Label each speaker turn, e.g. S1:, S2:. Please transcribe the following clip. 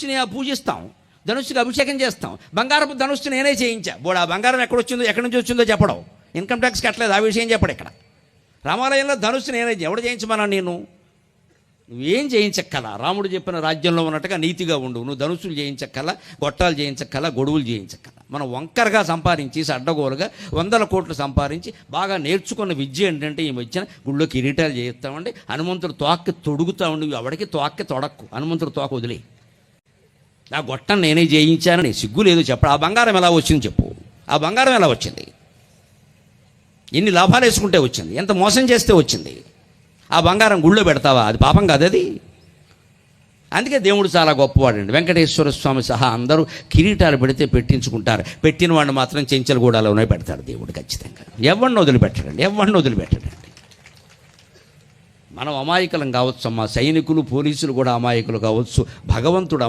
S1: ధనుస్సుని పూజిస్తాం. ధనుస్సుకి అభిషేకం చేస్తాం. బంగారపు ధనుస్సు నేనే చేయించా. బోడా ఆ బంగారం ఎక్కడ వచ్చిందో ఎక్కడి నుంచి వచ్చిందో చెప్పడం. ఇన్కమ్ ట్యాక్స్ కట్టలేదు ఆ విషయం చెప్పడు ఇక్కడ. రామాలయంలో ధనుస్సు నేనే ఎవడు చేయించమన్నా నేను నువ్వేం చేయించక్కల? రాముడు చెప్పిన రాజ్యంలో ఉన్నట్టుగా నీతిగా ఉండు. నువ్వు ధనుసులు చేయించక్కల గొట్టాలు చేయించక్కల గొడుగులు చేయించక్కల. మనం వంకరగా సంపాదించి అడ్డగోలుగా వందల కోట్లు సంపాదించి బాగా నేర్చుకున్న విద్య ఏంటంటే ఈ మధ్యన గుళ్ళో కిరీటాలు చేయిస్తామండి. హనుమంతుడు తోక్కి తొడుగుతామండి. ఎవడికి తోక్కి తొడక్కు. హనుమంతుడు తోక వదిలే ఆ గొట్టం నేనే జయించానని సిగ్గు లేదు చెప్పడు ఆ బంగారం ఎలా వచ్చింది చెప్పు. ఆ బంగారం ఎలా వచ్చింది? ఎన్ని లాభాలు వేసుకుంటే వచ్చింది? ఎంత మోసం చేస్తే వచ్చింది? ఆ బంగారం గుళ్ళో పెడతావా? అది పాపం కాదు అది. అందుకే దేవుడు చాలా గొప్పవాడండి. వెంకటేశ్వర స్వామి సహా అందరూ కిరీటాలు పెడితే పెట్టించుకుంటారు. పెట్టిన వాడిని మాత్రం చెంచలగూడలోనే పెడతాడు దేవుడు ఖచ్చితంగా. ఎవరిని వదిలిపెట్టడండి? ఎవరిని వదిలిపెట్టడండి? మనం అమాయకులం కావచ్చు అమ్మా సైనికులు పోలీసులు కూడా అమాయకులు కావచ్చు. భగవంతుడు అమా